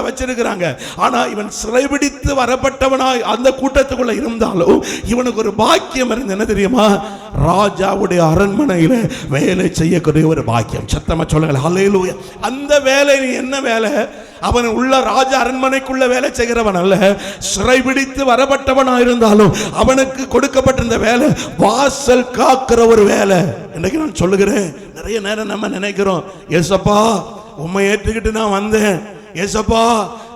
வச்சிருக்கிறாங்க. ஆனா இவன் சிறைபிடித்து வரப்பட்டவனாய் அந்த கூட்டத்துக்குள்ள இருந்தாலும் இவனுக்கு ஒரு பாக்கியம் இருந்து என்ன தெரியுமா? ராஜாவுடைய அரண்மனையில வேலை செய்யக்கூடிய ஒரு பாக்கியம். சத்தமா சொல்லுங்கள். ஹalleluya அந்த வேலை என்ன வேலை? அவன் உள்ள ராஜ அரண்மனைக்குள்ள வேலை செய்கிறவன் அல்ல. சிறைபிடித்து வரப்பட்டவனா இருந்தாலும் அவனுக்கு கொடுக்கப்பட்டிருந்த வேலை வாசல் காக்கிற ஒரு வேலை. இன்னைக்கு நான் சொல்லுகிறேன். நிறைய நேரம் நம்ம நினைக்கிறோம். ஏசப்பா உண்மை ஏற்றுக்கிட்டு நான் வந்தேன். ஏசப்பா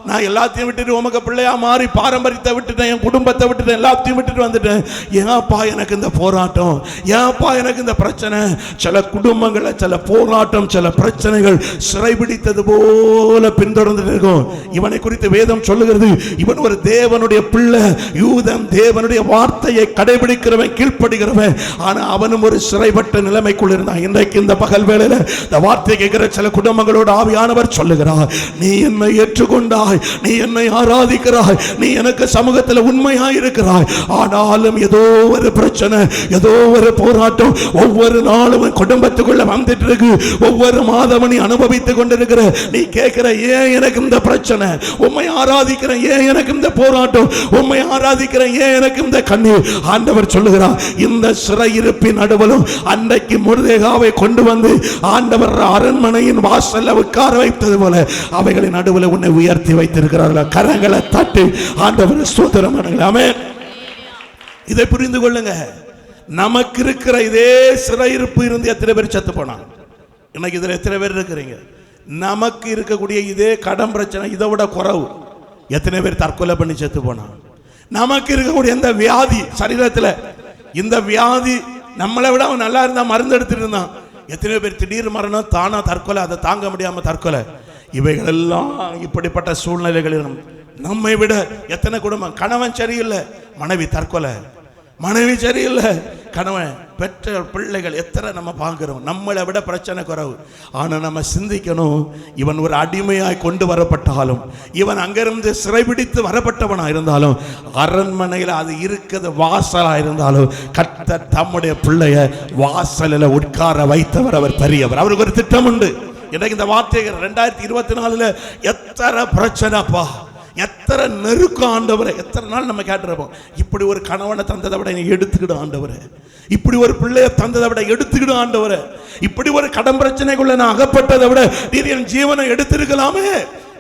நான் எல்லாத்தையும் விட்டுட்டு உமக்கு பிள்ளையா மாறி பாரம்பரியத்தை விட்டுட்டேன் என் குடும்பத்தை விட்டுட்டேன் எல்லாத்தையும் விட்டுட்டு வந்துட்டேன். ஏன்ப்பா எனக்கு இந்த போராட்டம்? ஏன்ப்பா எனக்கு இந்த பிரச்சனை? சில குடும்பங்களை சில போராட்டம் சில பிரச்சனைகள் சிறைபிடித்தது போல பின்தொடர்ந்துட்டு இருக்கும். இவனை குறித்து வேதம் சொல்லுகிறது இவன் ஒரு தேவனுடைய பிள்ளை யூதம் தேவனுடைய வார்த்தையை கடைபிடிக்கிறவன் கீழ்ப்படுகிறவன். ஆனா அவனும் ஒரு சிறைப்பட்ட நிலைமைக்குள் இருந்தான். இன்றைக்கு இந்த பகல் வேளையில இந்த வார்த்தை கேட்கிற சில குடும்பங்களோட ஆவியானவர் சொல்லுகிறார் நீ என்னை ஏற்றுக்கொண்டாய். நீ என்னை ஆராதிக்கிறாய். நீ எனக்கு சமூகத்தில் உண்மையாய் இருக்கிறாய் ஆனாலும் ஏதோ ஒரு பிரச்சனை ஏதோ ஒரு போராட்டம் ஒவ்வொரு நாளும் குடும்பத்துக்குள்ள வந்துட்டு இருக்கு ஒவ்வொரு மாதமும் நீ அனுபவித்துக் கொண்டிருக்கிற. நீ கேட்கிற ஏன் எனக்கு இந்த பிரச்சனை? உண்மை ஆராதிக்கிற ஏன் எனக்கு இந்த போராட்டம்? உண்மை ஆராதிக்கிற ஏன் எனக்கு இந்த கண்ணீர்? ஆண்டவர் சொல்லுகிறார் இந்த சிறையிருப்பின் நடுவலும் அன்றைக்கு முருதேகாவை கொண்டு வந்து ஆண்டவர் அரண்மனையின் வாசல்ல உட்கார வைத்தது போல அவைகளின் நடுவில் உன்னை உயர்த்தி வை வைத்திருக்கிறார்களா? கரங்களை தட்டி ஆண்டவர் ஸ்தோத்திரம் ஆமென். இதை புரிந்து கொள்ளுங்க. நமக்கு இருக்கிற இதே சிறையிருப்பு இருந்து எத்தனை பேர் செத்து போனாங்க? இன்னைக்கு இதில் எத்தனை பேர் இருக்கிறீங்க? நமக்கு இருக்கக்கூடிய இதே கடன் பிரச்சனை இதை விட குறவு. எத்தனை பேர் தற்கொலை பண்ணி செத்து போனான் நமக்கு இருக்கக்கூடிய இந்த வியாதி சரீரத்தில் இந்த வியாதி நம்மளை விட அவன் நல்லா இருந்தா மருந்து எடுத்துட்டு இருந்தான். எத்தனை பேர் திடீர் மரணம் தானா தற்கொலை அதை தாங்க முடியாம தற்கொலை. இவைகள் எல்லாம் இப்படிப்பட்ட சூழ்நிலைகளிலும் நம்மை விட எத்தனை குடும்பம்? கணவன் சரியில்லை மனைவி தற்கொலை. மனைவி சரியில்லை கணவன் பெற்ற பிள்ளைகள் எத்தனை நம்ம பார்க்குறோம்? நம்மளை விட பிரச்சனை குறவு. ஆனால் நம்ம சிந்திக்கணும் இவன் ஒரு அடிமையாய் கொண்டு வரப்பட்டாலும் இவன் அங்கிருந்து சிறைபிடித்து வரப்பட்டவனாக இருந்தாலும் அரண்மனையில் அது இருக்கிறது வாசலாக இருந்தாலும் கத்த தம்முடைய பிள்ளைய வாசலில் உட்கார வைத்தவர் அவர் பெரியவர். அவருக்கு ஒரு திட்டம் உண்டு எனக்கு இந்த வார்த்தைகள் ரெண்டாயிரத்தி இருபத்தி நாலுல எத்தனை பிரச்சனைப்பா? எத்தனை நெருக்கம் ஆண்டவரை. எத்தனை நாள் நம்ம கேட்டுருப்போம். இப்படி ஒரு கணவனை தந்ததை விட நீ எடுத்துக்கிடும் ஆண்டவரை. இப்படி ஒரு பிள்ளைய தந்ததை விட எடுத்துக்கிடு ஆண்டவரை. இப்படி ஒரு கடன் பிரச்சனைக்குள்ள நான் அகப்பட்டதை விட நீர் என் ஜீவனை எடுத்திருக்கலாமே.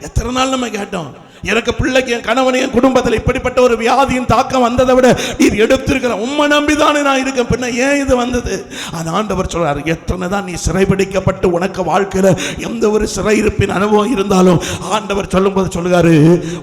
எத்தனை நாள் நம்ம கேட்டோம். எனக்கு பிள்ளைக்கு என் கணவன் என் குடும்பத்தில் இப்படிப்பட்ட ஒரு வியாதியின் தாக்கம் வந்ததை விட நீர் எடுத்திருக்கிற உண்மை நம்பிதானே நான் இருக்கேன். பின்ன ஏன் இது வந்தது? அந்த ஆண்டவர் சொல்றாரு எத்தனை தான் நீ சிறைபிடிக்கப்பட்டு உனக்கு வாழ்க்கையில எந்த ஒரு சிறை இருப்பின் அனுபவம் இருந்தாலும் ஆண்டவர் சொல்லும்போது சொல்லுகாரு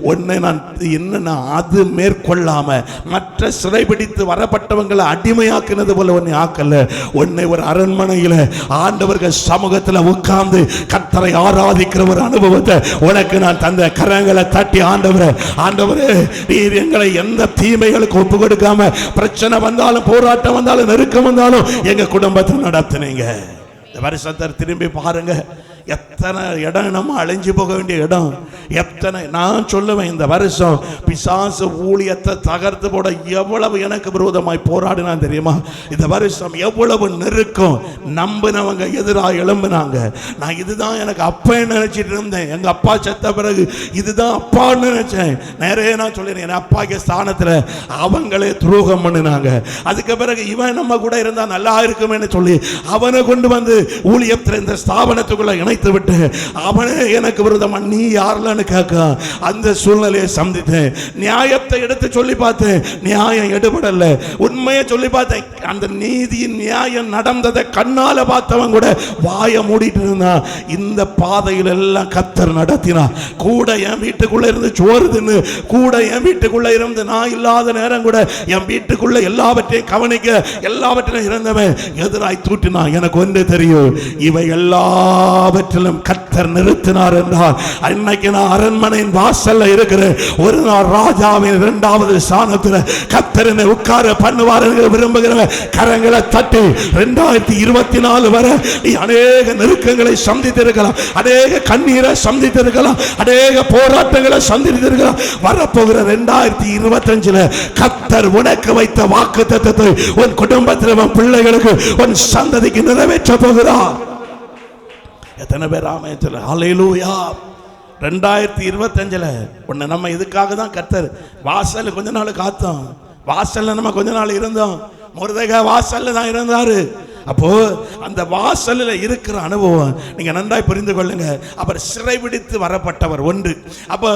உன்னை நான் என்னன்னா அது மேற்கொள்ளாம மற்ற சிறைபிடித்து வரப்பட்டவங்களை அடிமையாக்குனது போல உன்னை ஆக்கல. உன்னை ஒரு அரண்மனையில ஆண்டவர்கள் சமூகத்தில் உட்கார்ந்து கத்தரை ஆராதிக்கிற ஒரு அனுபவத்தை உனக்கு நான் தந்த கரங்களை காட்டி ஆண்டவரே ஆண்டவரே நீர் எங்களை எந்த தீமைகளுக்கு ஒப்பு கொடுக்காம பிரச்சனை வந்தாலும் போராட்டம் வந்தாலும் நெருக்கம் வந்தாலும் எங்க குடும்பத்தை நடத்துனீங்க. இந்த வருஷத்தை திரும்பி பாருங்க. எத்தனை இடம் நம்ம அழிஞ்சு போக வேண்டிய இடம்? எத்தனை? நான் சொல்லுவேன் இந்த வருஷம் பிசாசு ஊழியத்தை தகர்த்து போட எவ்வளவு எனக்கு விரோதமாய் போராடினான் தெரியுமா? இந்த வருஷம் எவ்வளவு நெருக்கம். நம்பினவங்க எதிராக எழும்பினாங்க. நான் இதுதான் எனக்கு அப்பன்னு நினைச்சிட்டு இருந்தேன். எங்க அப்பா செத்த பிறகு இதுதான் அப்பான்னு நினைச்சேன். நிறைய நான் சொல்லிடுறேன் என் அப்பாக்கு ஸ்தானத்தில் அவங்களே துரோகம் பண்ணினாங்க. அதுக்கு பிறகு இவன் நம்ம கூட இருந்தா நல்லா இருக்குமேனு சொல்லி அவனை கொண்டு வந்து ஊழியத்தில் இந்த ஸ்தாபனத்துக்குள்ள இணைத்து விட்டு அவனே எனக்கு விரோதமா நீ யாருலன்னு கேட்க. அந்த சூழ்நிலையை சந்தித்தேன். நியாயத்தை எடுத்து சொல்லி பார்த்தேன். நியாயம் எடுபடல. உண்மையை சொல்லி பார்த்தேன். அந்த நீதியின் நியாயம் நடந்ததை கண்ணால பார்த்தவன் கூட வாயை மூடிட்டு இருந்தான். இந்த பாதையில் எல்லாம் கத்தர் நடத்தினா கூட என் வீட்டுக்குள்ள இருந்து சோறு தின்னு கூட என் வீட்டுக்குள்ள இருந்து நான் இல்லாத நேரம் கூட என் வீட்டுக்குள்ள எல்லாவற்றையும் கவனிக்க எல்லாவற்றையும் இருந்தவன் எதிராய் தூட்டினான் எனக்கு ஒன்று தெரியும். இவை எல்லாவற்றிலும் கத்தர் நிறுத்தினார் என்றார் அன்னைக்கு நான் அரண்மனையின் வாசல்ல இருக்கிறேன். ஒரு நாள் ராஜாவின் இரண்டாவது ஸ்தானத்தில் கத்தரனை உட்கார பண்ணுவார் என்று விரும்புகிறவன் கரங்களை தட்டி ரெண்டாயிரத்தி இருபத்தி நாலு வரை நீ அநேக நெருக்கங்களை சந்தித்திருக்கலாம். அநேக கண்ணீரை சந்தித்திருக்கலாம். அநேக போராட்டங்களை சந்தித்திருக்கலாம். வரப்போகிற ரெண்டாயிரத்தி இருபத்தஞ்சுல கத்தர் உனக்கு வைத்த வாக்கு தத்துவத்தை உன் குடும்பத்தில் உன் பிள்ளைகளுக்கு உன் சந்ததிக்கு நிறைவேற்ற போகிறார். எத்தனை பேர் ஆமயத்தில் ஹalleluya ரெண்டாயிரத்தி இருபத்தஞ்சில் ஒன்று நம்ம இதுக்காக தான் கத்தர். வாசல் கொஞ்ச நாள் காத்தோம். வாசலில் நம்ம கொஞ்ச நாள் இருந்தோம். முருதக வாசல்ல தான் இருந்தார். அப்போ அந்த வாசல்ல இருக்கிற அனுபவம் நீங்க நன்றாய் புரிந்து கொள்ளுங்க. அவர் சிறைபிடித்து வரப்பட்டவர் ஒன்று. அப்போ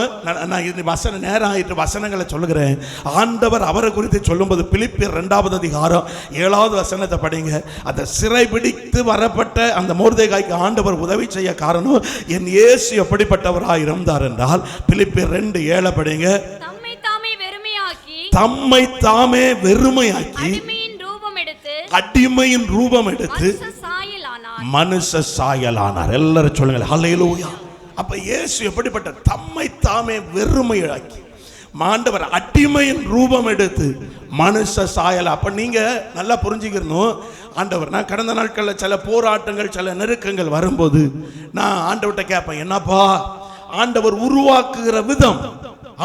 நான் இது வசன நேரம் ஆயிட்டு வசனங்களை சொல்லுகிறேன். ஆண்டவர் அவரை குறித்து சொல்லும்போது பிலிப்பியர் ரெண்டாவது அதிகாரம் ஏழாவது வசனத்தை படிங்க. அந்த சிறைபிடித்து வரப்பட்ட அந்த மோர்தேகாய்க்கு ஆண்டவர் உதவி செய்ய காரணம் என் இயேசு எப்படிப்பட்டவராய் இருந்தார் என்றால் பிலிப்பியர் ரெண்டு ஏழை படிங்க. தம்மை தாமே வெறுமையாக்கி தம்மை தாமே வெறுமையாக்கி அடிமையின் ரூபம் எடுத்து மனுஷ சாயலானார். எல்லாரும் சொல்லுங்க ஹalleluya. அப்ப இயேசு எப்படிப்பட்ட தம்மை தாமே வெறுமையாக்கி மாண்டவர் அடிமையின் ரூபம் எடுத்து மனுஷ சாயல். அப்ப நீங்க நல்லா புரிஞ்சுக்கணும் ஆண்டவர் நான் கடந்த நாட்களில் சில போராட்டங்கள் சில நெருக்கங்கள் வரும்போது நான் ஆண்டவர்கிட்ட கேட்பேன் என்னப்பா ஆண்டவர் உருவாக்குகிற விதம்.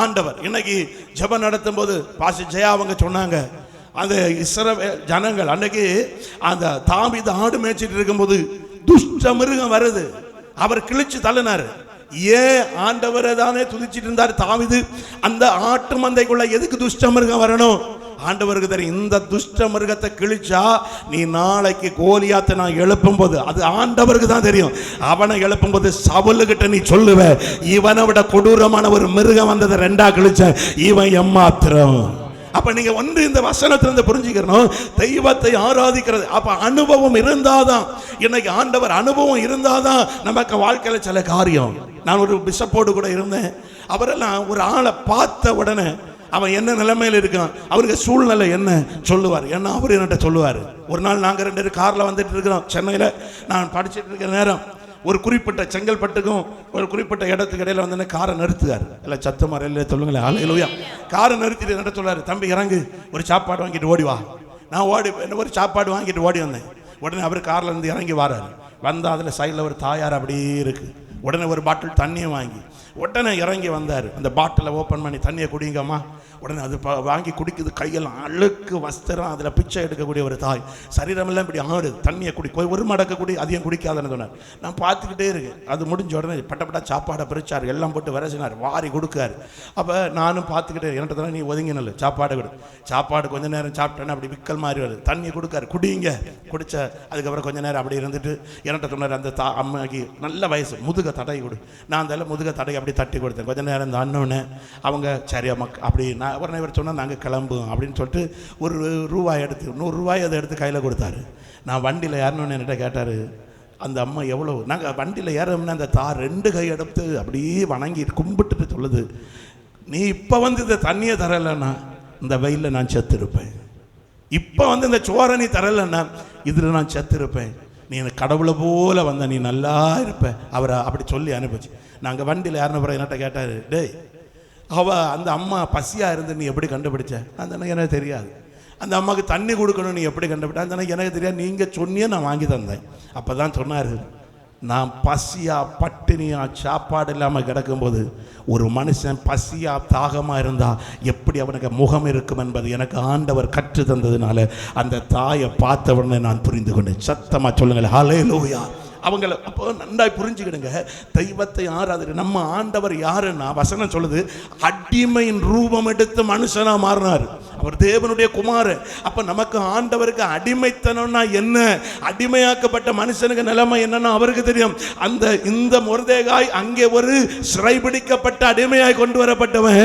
ஆண்டவர் இன்னைக்கு ஜெபம் நடத்தும் போது பாசி ஜெயா அவங்க சொன்னாங்க அந்த இஸ்ரவே ஜனங்கள் அன்னைக்கு அந்த தாவித ஆடு மேய்ச்சிட்டு இருக்கும்போது துஷ்ட மிருகம் வருது. அவர் கிழிச்சு தள்ளினார். ஏன் ஆண்டவரை தானே துதிச்சிட்டு இருந்தார் தாவிது அந்த ஆட்டு மந்தைக்குள்ள எதுக்கு துஷ்ட மிருகம் வரணும்? ஆண்டவருக்கு தெரியும் இந்த துஷ்ட மிருகத்தை கிழிச்சா நீ நாளைக்கு கோலியாத்தை நான் எழுப்பும் போது அது ஆண்டவருக்கு தான் தெரியும். அவனை எழுப்பும் போது சவுலுகிட்ட நீ சொல்லுவ இவனை விட கொடூரமான ஒரு மிருகம் வந்ததை ரெண்டா கிழிச்ச இவன் எம்மாத்திரம்? அப்ப நீங்க ஒன்று இந்த வசனத்திலிருந்து புரிஞ்சுக்கணும். தெய்வத்தை ஆராதிக்கிறது. அப்ப அனுபவம் இருந்தாதான் இன்னைக்கு ஆண்டவர் அனுபவம் இருந்தாதான் நமக்கு வாழ்க்கையில சில காரியம். நான் ஒரு பிஷப்போடு கூட இருந்தேன். அவரெல்லாம் ஒரு ஆளை பார்த்த உடனே அவன் என்ன நிலைமையில் இருக்கான்? அவருக்கு சூழ்நிலை என்ன? சொல்லுவார். ஏன்னா அவர் என்கிட்ட சொல்லுவார். ஒரு நாள் நாங்கள் ரெண்டு பேரும் காரில் வந்துட்டு இருக்கிறோம். சென்னையில் நான் படிச்சுட்டு இருக்கிற நேரம். ஒரு குறிப்பிட்ட செங்கல்பட்டுக்கும் ஒரு குறிப்பிட்ட இடத்துக்கு இடையில வந்து காரை நிறுத்துகிறார் இல்லை சத்தமாக இல்லை சொல்லுங்களேன். அலையிலுயா காரை நிறுத்திட்டு நட சொல்லாரு தம்பி இறங்கு. ஒரு சாப்பாடு வாங்கிட்டு ஓடி வா. நான் ஓடி என்ன ஒரு சாப்பாடு வாங்கிட்டு ஓடி வந்தேன். உடனே அவர் கார்ல இருந்து இறங்கி வராரு. வந்தால் அதில் சைடில் ஒரு தாயார் அப்படியே இருக்குது உடனே ஒரு பாட்டில் தண்ணியை வாங்கி உடனே இறங்கி வந்தார். அந்த பாட்டிலை ஓப்பன் பண்ணி தண்ணியை குடிங்கம்மா. உடனே அது ப- வாங்கி குடிக்குது கையெல்லாம் அழுக்கு வஸ்திரம் அதில் பிச்சை எடுக்கக்கூடிய ஒரு தாய். சரீரமெல்லாம் இப்படி ஆடுது தண்ணியை குடி கொ- ஒரு மடக்க குடி அதையும் குடிக்காதுன்னு சொன்னார். நான் பார்த்துக்கிட்டே இருக்கேன். அது முடிஞ்ச உடனே பட்டப்பட்டா சாப்பாடை பிரிச்சார் எல்லாம் போட்டு விரசினார். வாரி கொடுக்காரு. அப்போ நானும் பார்த்துக்கிட்டே என்கிட்ட தானே நீ ஒதுங்கினல சாப்பாடு கொடு. சாப்பாடு கொஞ்ச நேரம் சாப்பிட்டேன்னு அப்படி விக்கல் மாதிரி வருது. தண்ணி கொடுக்காரு. குடிங்க. குடித்த அதுக்கப்புறம் கொஞ்ச நேரம் அப்படி இருந்துட்டு என்கிட்ட சொன்னார் அந்த தா அம்மாக்கு நல்ல வயசு முதுக தடை கொடு. நான் அந்த முதுக தடை அப்படி தட்டி கொடுத்தேன். கொஞ்ச நேரம் தண்ணோன்னு அவங்க சரி அம்மா அப்படி நான் உடனே இவர் சொன்னால் நாங்கள் கிளம்பும் அப்படின்னு சொல்லிட்டு ஒரு ரூபாய் எடுத்து நூறு ரூபாய் அதை எடுத்து கையில் கொடுத்தாரு. நான் வண்டியில் ஏறணும்னு என்கிட்ட கேட்டார். அந்த அம்மா எவ்வளோ நாங்கள் வண்டியில் ஏறோம்னா அந்த தார் ரெண்டு கை எடுத்து அப்படியே வணங்கி கும்பிட்டுட்டு சொல்லுது. நீ இப்போ வந்து இந்த தண்ணியை தரலைன்னா இந்த வெயிலில் நான் செத்துருப்பேன். இப்போ வந்து இந்த சோரணி தரலைன்னா இதில் நான் செத்துருப்பேன். நீ கடவுளை போல வந்த நீ நல்லா இருப்ப. அவரை அப்படி சொல்லி அனுப்பிச்சு. நாங்கள் வண்டியில் யாருன்னு பிறகு என்னட்ட கேட்டார் டேய் அவ அந்த அம்மா பசியாக இருந்து நீ எப்படி கண்டுபிடிச்ச? அந்த எனக்கு எனக்கு தெரியாது. அந்த அம்மாவுக்கு தண்ணி கொடுக்கணும் நீ எப்படி கண்டுபிடிச்ச அந்த எனக்கு எனக்கு தெரியாது. நீங்கள் சொன்னியே நான் வாங்கி தந்தேன். அப்போ தான் சொன்னார். நான் பசியா பட்டினியா சாப்பாடு இல்லாமல் கிடக்கும்போது ஒரு மனுஷன் பசியா தாகமாக இருந்தால் எப்படி அவனுக்கு முகம் இருக்கும் என்பது எனக்கு ஆண்டவர் கற்று தந்ததுனால அந்த தாயை பார்த்தவுடனே நான் புரிந்து கொண்டேன். சத்தமாக சொல்லுங்களேன் ஹலே லோயா அவங்கள அப்போ நன்றாய் புரிஞ்சுக்கிடுங்க. தெய்வத்தை ஆராதிரு நம்ம ஆண்டவர் யாருன்னா வசனம் சொல்லுது அடிமையின் ரூபம் எடுத்து மனுஷனாக மாறினார். அவர் தேவனுடைய குமார் அப்போ நமக்கு ஆண்டவருக்கு அடிமைத்தனம்னா என்ன? அடிமையாக்கப்பட்ட மனுஷனுக்கு நிலைமை என்னன்னா அவருக்கு தெரியும். அந்த இந்த முருதேகாய் அங்கே ஒரு சிறைபிடிக்கப்பட்ட அடிமையாய் கொண்டு வரப்பட்டவன்.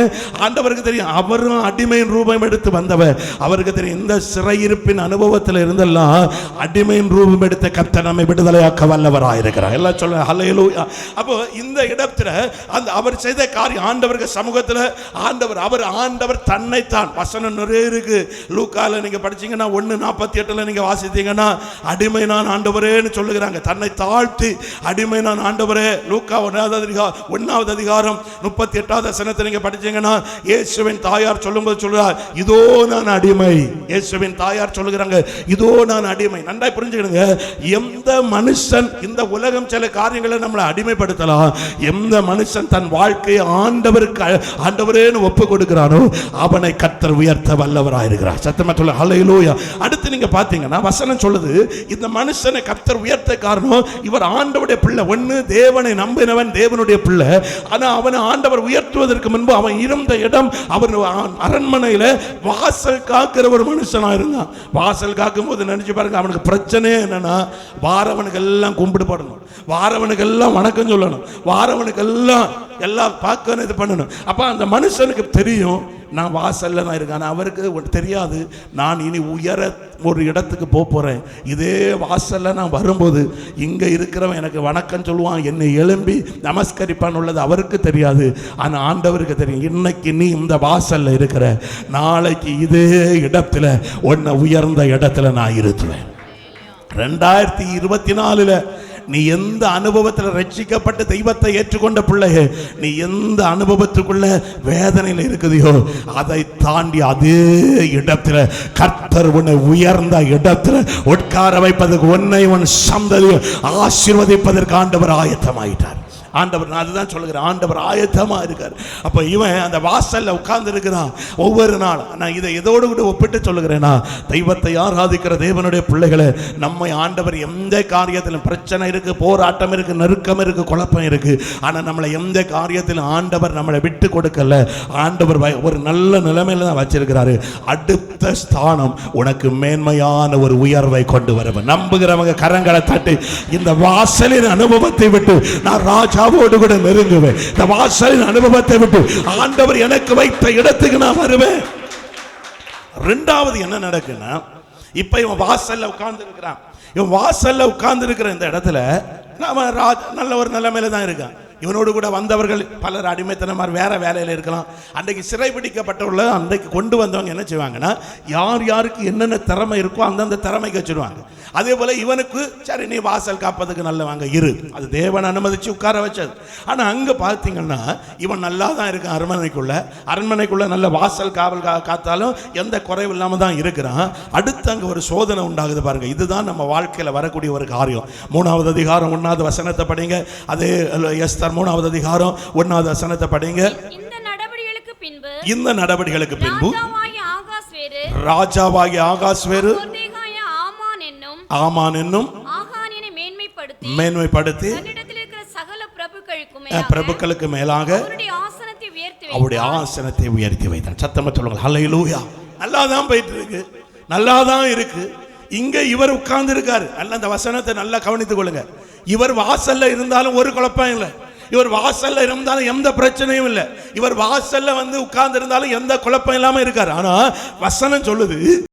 ஆண்டவருக்கு தெரியும் அவரும் அடிமையின் ரூபம் எடுத்து வந்தவர். அவருக்கு தெரியும் இந்த சிறையிருப்பின் அனுபவத்தில் இருந்தெல்லாம் அடிமையின் ரூபம் எடுத்த கத்த நம்மை விடுதலையாக்க வல்லவராயிருக்கிறார் எல்லாம் சொல்ல அலையலூ அப்போ இந்த இடத்துல அந்த அவர் செய்த காரியம் ஆண்டவருக்கு சமூகத்தில் ஆண்டவர் அவர் ஆண்டவர் தன்னைத்தான் வசனம் ஆண்டவரே இருக்கு. லூக்கால நீங்க படிச்சீங்கன்னா ஒன்று நாற்பத்தி எட்டுல நீங்க வாசித்தீங்கன்னா அடிமை நான் ஆண்டவரேன்னு சொல்லுகிறாங்க. தன்னை தாழ்த்தி அடிமை நான் ஆண்டவரே. லூக்கா ஒன்றாவது அதிகாரம் ஒன்றாவது அதிகாரம் முப்பத்தி எட்டாவது சனத்தை நீங்க படிச்சீங்கன்னா இயேசுவின் தாயார் சொல்லும்போது சொல்றார் இதோ நான் அடிமை. இயேசுவின் தாயார் சொல்லுகிறாங்க இதோ நான் அடிமை. நன்றாய் புரிஞ்சுக்கிடுங்க எந்த மனுஷன் இந்த உலகம் சில காரியங்களை நம்மளை அடிமைப்படுத்தலாம். எந்த மனுஷன் தன் வாழ்க்கையை ஆண்டவருக்கு ஆண்டவரேன்னு ஒப்பு கொடுக்கிறானோ அவனை கத்தர் உயர்த்த வல்லவராயிருக்கிறார். சத்தமா சொல்ல ஹalleluya. அடுத்து நீங்கள் பார்த்தீங்கன்னா வசனம் சொல்லுது இந்த மனுஷனை கத்தர் உயர்த்த காரணம் இவர் ஆண்டவுடைய பிள்ளை. ஒன்று தேவனை நம்பினவன் தேவனுடைய பிள்ளை. ஆனால் அவனை ஆண்டவர் உயர்த்துவதற்கு முன்பு அவன் இருந்த இடம் அவன் அரண்மனையில் வாசல் காக்கிற ஒரு மனுஷனாக இருந்தான். வாசல் காக்கும் போது நினைச்சு பாருங்க அவனுக்கு பிரச்சனையே என்னன்னா வாரவனுக்கு எல்லாம் கும்பிடுபடணும் வாரவனுக்கு எல்லாம் வணக்கம் சொல்லணும். வாரவனுக்கு எல்லாம் எல்லாம் பார்க்கணும் இது பண்ணணும். அப்போ அந்த மனுஷனுக்கு தெரியும் நான் வாசல்ல தான் இருக்கேன். அவருக்கு தெரியாது. நான் இனி உயர ஒரு இடத்துக்கு போக போகிறேன் இதே வாசல்ல நான் வரும்போது இங்கே இருக்கிறவன் எனக்கு வணக்கம் சொல்லுவான் என்னை எழும்பி நமஸ்கரிப்பான் உள்ளது அவருக்கு தெரியாது. ஆனால் ஆண்டவருக்கு தெரியும் இன்னைக்கு நீ இந்த வாசல்ல இருக்கிற நாளைக்கு இதே இடத்துல உன்னை உயர்ந்த இடத்துல நான் இருத்துவேன் ரெண்டாயிரத்தி இருபத்தி நாலில் நீ எந்த அனுபவத்தில் ரட்சிக்கப்பட்டு தெய்வத்தை ஏற்றுக்கொண்ட பிள்ளையே நீ எந்த அனுபவத்துக்குள்ள வேதனையில் இருக்குதையோ அதை தாண்டி அதே இடத்துல கர்த்தர் உன்னை உயர்ந்த இடத்துல உட்கார வைப்பதற்கு உன்னை உன் சந்ததியை ஆசீர்வதிப்பதற்கு ஆண்டவர் ஆயத்தமாயிட்டார். ஆண்டவர் நான் அதுதான் சொல்லுகிறேன். ஆண்டவர் ஆயத்தமாக இருக்கார். அப்போ இவன் அந்த வாசல்ல உட்கார்ந்து இருக்கிறான் ஒவ்வொரு நாள் நான் இதை இதோடு கூட ஒப்பிட்டு சொல்லுகிறேன்னா தெய்வத்தை ஆராதிக்கிற தேவனுடைய பிள்ளைகளை நம்மை ஆண்டவர் எந்த காரியத்திலும் பிரச்சனை இருக்கு போராட்டம் இருக்கு நெருக்கம் இருக்கு குழப்பம் இருக்கு ஆனா நம்மளை எந்த காரியத்திலும் ஆண்டவர் நம்மளை விட்டு கொடுக்கல. ஆண்டவர் ஒரு நல்ல நிலைமையில தான் வச்சிருக்கிறாரு. அடுத்த ஸ்தானம் உனக்கு மேன்மையான ஒரு உயர்வை கொண்டு வரவன். நம்புகிறவங்க கரங்களை தட்டி இந்த வாசலின் அனுபவத்தை விட்டு நான் ராஜா ராஜாவோடு கூட நெருங்குவேன். இந்த வாசலின் அனுபவத்தை விட்டு ஆண்டவர் எனக்கு வைத்த இடத்துக்கு நான் வருவேன். ரெண்டாவது என்ன நடக்குன்னா இப்ப இவன் வாசல்ல உட்கார்ந்து இருக்கிறான் இவன் வாசல்ல உட்கார்ந்து இருக்கிற இந்த இடத்துல அவன் நல்ல ஒரு நிலைமையில தான் இருக்கான். இவனோடு கூட வந்தவர்கள் பலர் அடிமைத்தனமார் வேற வேலையில் இருக்கலாம். அன்றைக்கு சிறைபிடிக்கப்பட்டவர்கள அன்றைக்கு கொண்டு வந்தவங்க என்ன செய்வாங்கன்னா யார் யாருக்கு என்னென்ன திறமை இருக்கோ அந்தந்த திறமைக்கு வச்சிருவாங்க. அதே போல இவனுக்கு சரி நீ வாசல் காப்பதுக்கு நல்லவாங்க இரு. அது தேவன் அனுமதிச்சு உட்கார வச்சது. ஆனா அங்க பார்த்தீங்கன்னா இவன் நல்லா தான் இருக்கான் அரண்மனைக்குள்ள. அரண்மனைக்குள்ள நல்ல வாசல் காவல் கா காத்தாலும் எந்த குறைவு இல்லாம தான் இருக்கிறான். அடுத்து அங்க ஒரு சோதனை உண்டாகுது பாருங்க. இதுதான் நம்ம வாழ்க்கையில வரக்கூடிய ஒரு காரியம். மூணாவது அதிகாரம் ஒன்றாவது வசனத்தை படிங்க. அதே எஸ்தர் மூணாவது அதிகாரம் ஒன்னாவது வசனத்தை படிங்க. இந்த நடவடிக்கைகளுக்கு பின்பு ராஜாவாகிய ஆகாஸ் வேறு. ஆமான் என்னும் மேன்மைப்படுத்தி பிரபுக்களுக்கு மேலாக அவருடைய ஆசனத்தை உயர்த்தி வைத்தான் சத்தமா சொல்லுங்க ஹalleluya நல்லா தான் போயிட்டு இருக்கு நல்லா தான் இருக்கு. இங்க இவர் உட்கார்ந்து இருக்காரு நல்ல அந்த வசனத்தை நல்லா கவனித்துக் கொள்ளுங்க. இவர் வாசல்ல இருந்தாலும் ஒரு குழப்பம் இல்லை. இவர் வாசல்ல இருந்தாலும் எந்த பிரச்சனையும் இல்லை. இவர் வாசல்ல வந்து உட்கார்ந்து இருந்தாலும் எந்த குழப்பம் இல்லாம இருக்காரு. ஆனா வசனம் சொல்லுது